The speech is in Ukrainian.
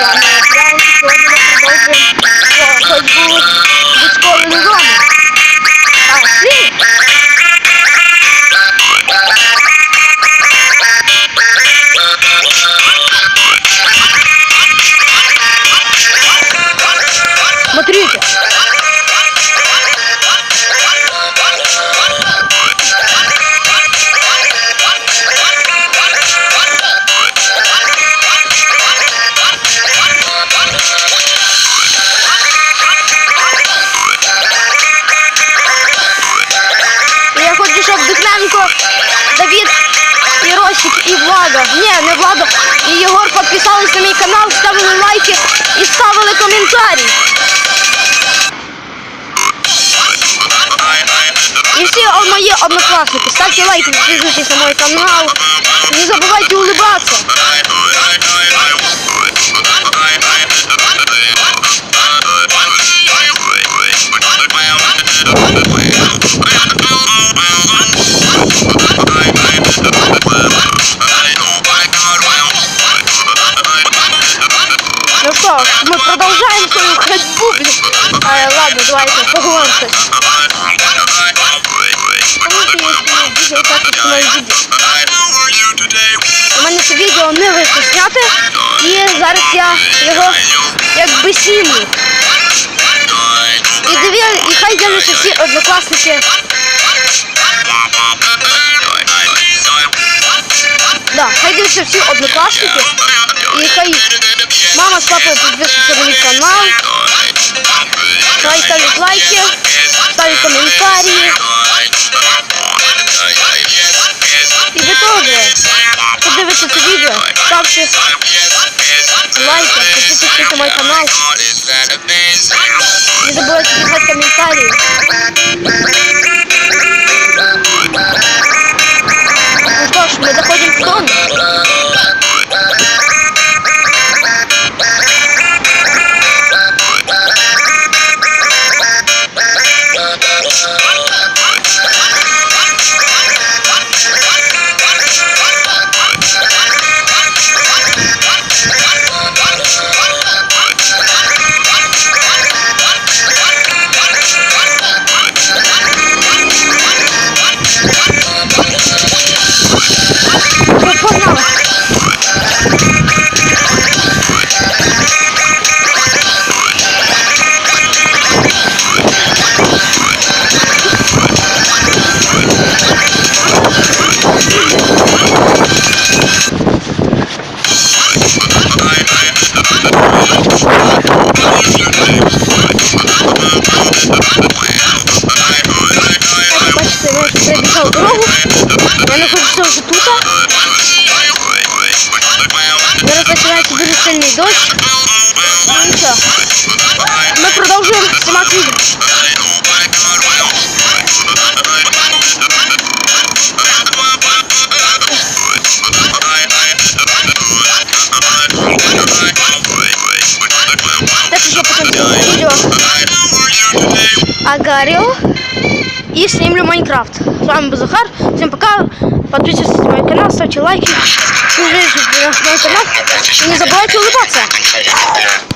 जाना है बहुत मजबूत Влада. Ні, не Влада. І Єгор підписались на мій канал, ставили лайки і ставили коментарі. І всі мої однокласники, ставте лайки, підписуйтесь на мой канал. Не забувайте улыбаться. Свою ходьбу, блин. А, ладно, давайте відео. У мене це відео не вийшло зняти, і зараз я його якби зніму. І диві, і хай дивляться всі однокласники. Да, хай дивляться всі однокласники. І хай мама з папою підписуються на мій канал. Хай ставлять лайки, ставлять коментарі. І ви теж подивитися це відео, ставте лайки, підписуйтесь на мой канал. Не забывайте писать комментарии. дуже сильний дощ. Ну і що? Ми продовжуємо знімати відео. Так еще потом видео Агарио и снимлю Майнкрафт. С вами был Захар. Всем пока. Подписывайтесь на мой канал, ставьте лайки. Подписывайтесь на мой канал. И не забывайте улыбаться.